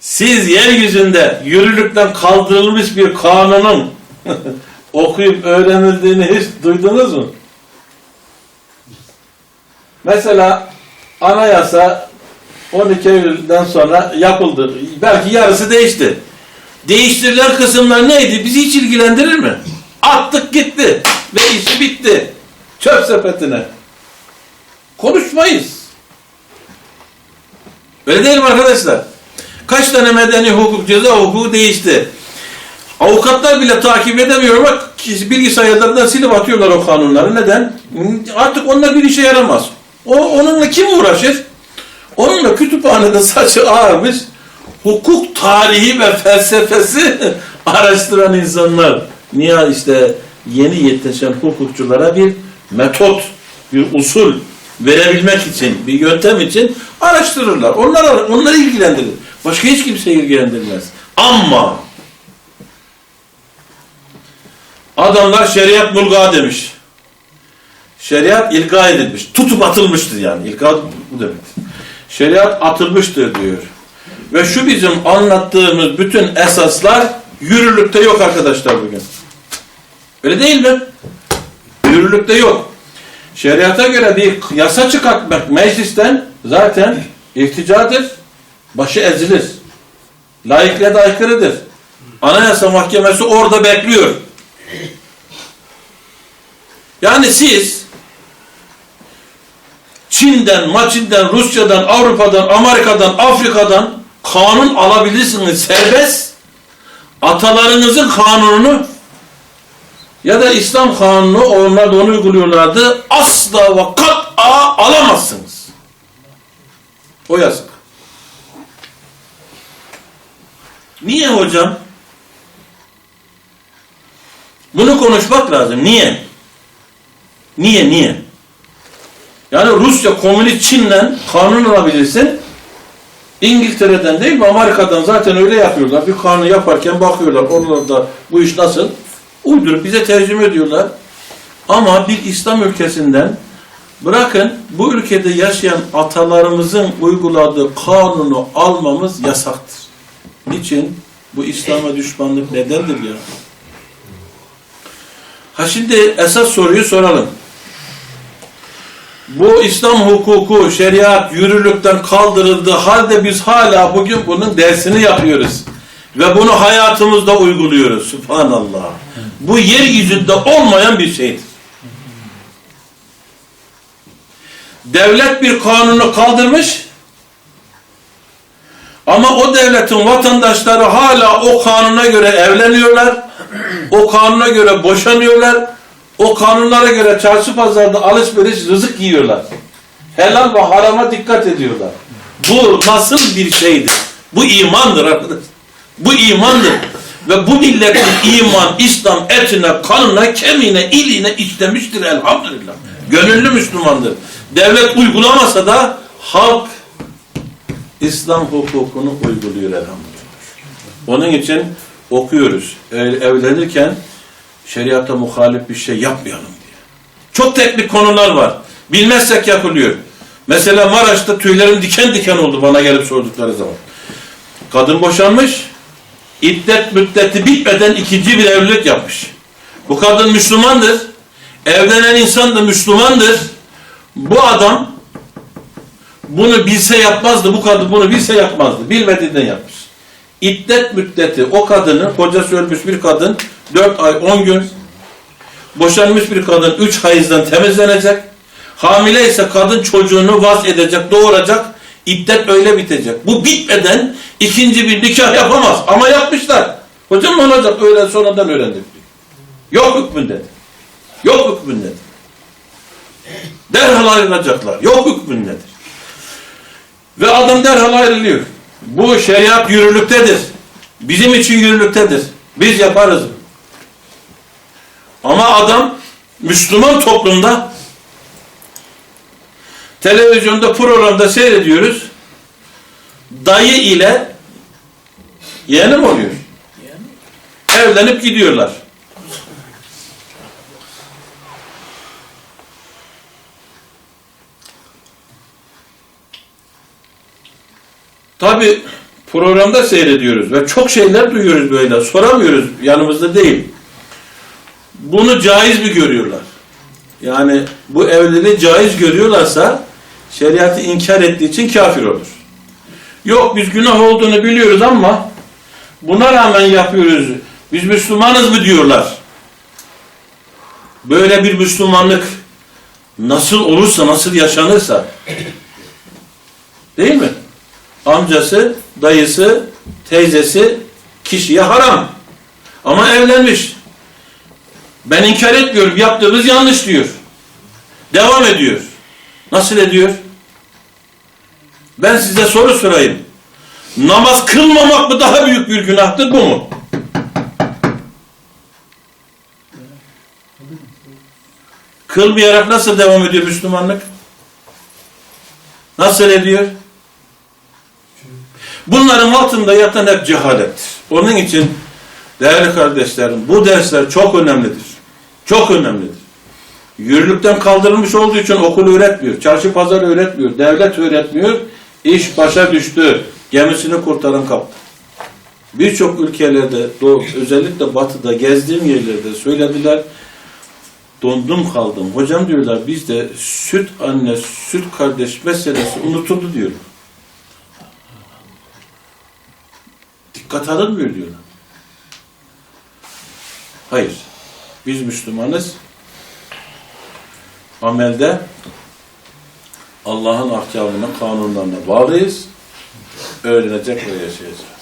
Siz yeryüzünde yürürlükten kaldırılmış bir kanunun okuyup öğrenildiğini hiç duydunuz mu? Mesela anayasa 12 Eylül'den sonra yapıldı. Belki yarısı değişti. Değiştirilen kısımlar neydi? Bizi hiç ilgilendirir mi? Attık gitti ve işi bitti. Çöp sepetine. Konuşmayız. Öyle değil mi arkadaşlar? Kaç tane medeni hukuk, ceza hukuku değişti. Avukatlar bile takip edemiyor bak bilgisayarlardan silip atıyorlar o kanunları. Neden? Artık onlar bir işe yaramaz. O onunla kim uğraşır? Onunla kütüphanede saçı ağarmış hukuk tarihi ve felsefesi araştıran insanlar. Niye işte yeni yetişen hukukçulara bir metot, bir usul verebilmek için, bir yöntem için araştırırlar. Onlar onları ilgilendirir. Başka hiç kimse ilgilendirmez. Ama adamlar şeriat mulga demiş. Şeriat ilga edilmiş. Tutup atılmıştır yani. İlga bu demek. Şeriat atılmıştır diyor. Ve şu bizim anlattığımız bütün esaslar yürürlükte yok arkadaşlar bugün. Öyle değil mi? Yürürlükte yok. Şeriata göre bir yasa çıkartmak meclisten zaten irticadır. Başı ezilir. Laikliğe de aykırıdır. Anayasa Mahkemesi orada bekliyor. Yani siz Çin'den, Maçin'den, Rusya'dan, Avrupa'dan, Amerika'dan, Afrika'dan kanun alabilirsiniz serbest. Atalarınızın kanununu ya da İslam kanunu onlar da onu uyguluyorlardı. Asla ve kat'a alamazsınız. O yasak. Niye hocam? Bunu konuşmak lazım. Niye? Niye, niye? Yani Rusya, Komünist Çin'den kanun alabilirsin. İngiltere'den değil mi? Amerika'dan zaten öyle yapıyorlar. Bir kanun yaparken bakıyorlar. Oralarda bu iş nasıl? Uydurup bize tercüme ediyorlar. Ama bir İslam ülkesinden bırakın bu ülkede yaşayan atalarımızın uyguladığı kanunu almamız yasaktır. Niçin? Bu İslam'a düşmanlık nedendir ya? Ha şimdi esas soruyu soralım. Bu İslam hukuku, şeriat, yürürlükten kaldırıldığı halde biz hala bugün bunun dersini yapıyoruz. Ve bunu hayatımızda uyguluyoruz. Subhanallah. Bu yeryüzünde olmayan bir şeydir. Devlet bir kanunu kaldırmış ama o devletin vatandaşları hala o kanuna göre evleniyorlar, o kanuna göre boşanıyorlar, o kanunlara göre çarşı pazarda alışveriş rızık yiyorlar. Helal ve harama dikkat ediyorlar. Bu nasıl bir şeydir? Bu imandır arkadaşlar. Bu imandır. Ve bu milletin iman, İslam etine, kanına, kemiğine, iline işlemiştir elhamdülillah. Gönüllü Müslümandır. Devlet uygulamasa da halk İslam hukukunu uyguluyor elhamdülillah. Onun için okuyoruz. Evlenirken şeriata muhalif bir şey yapmayalım diye. Çok teknik konular var. Bilmezsek yapılıyor. Mesela Maraş'ta tüylerim diken diken oldu bana gelip sordukları zaman. Kadın boşanmış, iddet müddeti bitmeden ikinci bir evlilik yapmış. Bu kadın Müslümandır. Evlenen insan da Müslümandır. Bu adam bunu bilse yapmazdı. Bu kadın bunu bilse yapmazdı. Bilmediğinden yapmış. İddet müddeti o kadının, kocası ölmüş bir kadın 4 ay 10 gün boşanmış bir kadın 3 hayızdan temizlenecek. Hamile ise kadın çocuğunu vaz edecek, doğuracak. İddet öyle bitecek. Bu bitmeden ikinci bir nikah yapamaz. Ama yapmışlar. Hocam ne olacak? Öyle sonradan öğrendik. Yok hükmünde. Yok hükmündedir. Derhal ayrılacaklar. Yok hükmündedir. Ve adam derhal ayrılıyor. Bu şeriat yürürlüktedir. Bizim için yürürlüktedir. Biz yaparız. Ama adam Müslüman toplumda televizyonda programda seyrediyoruz. Dayı ile yeğenim oluyor. Evlenip gidiyorlar. Tabi programda seyrediyoruz ve çok şeyler duyuyoruz böyle. Soramıyoruz yanımızda değil. Bunu caiz mi görüyorlar? Yani bu evliliği caiz görüyorlarsa şeriatı inkar ettiği için kafir olur. Yok biz günah olduğunu biliyoruz ama buna rağmen yapıyoruz. Biz Müslümanız mı diyorlar. Böyle bir Müslümanlık nasıl olursa, nasıl yaşanırsa değil mi? Amcası, dayısı, teyzesi kişiye haram. Ama evlenmiş. Ben inkar etmiyorum. Yaptığımız yanlış diyor. Devam ediyor. Nasıl ediyor? Ben size soru sorayım. Namaz kılmamak mı daha büyük bir günahtır bu mu? Kılmayarak nasıl devam ediyor Müslümanlık? Nasıl ediyor? Bunların altında yatan hep cehalettir. Onun için değerli kardeşlerim bu dersler çok önemlidir. Çok önemlidir. Yürürlükten kaldırılmış olduğu için okul öğretmiyor. Çarşı pazar öğretmiyor. Devlet öğretmiyor. İş başa düştü. Gemisini kurtaran kaptan. Birçok ülkelerde, özellikle batıda gezdiğim yerlerde söylediler. Dondum kaldım. Hocam diyorlar bizde süt anne, süt kardeş meselesi unutuldu diyor. Dikkat alınmıyor diyorlar. Hayır. Biz Müslümanız. Amelde Allah'ın ahkamına, kanunlarına bağlıyız. Öğrenecek ve yaşayacak.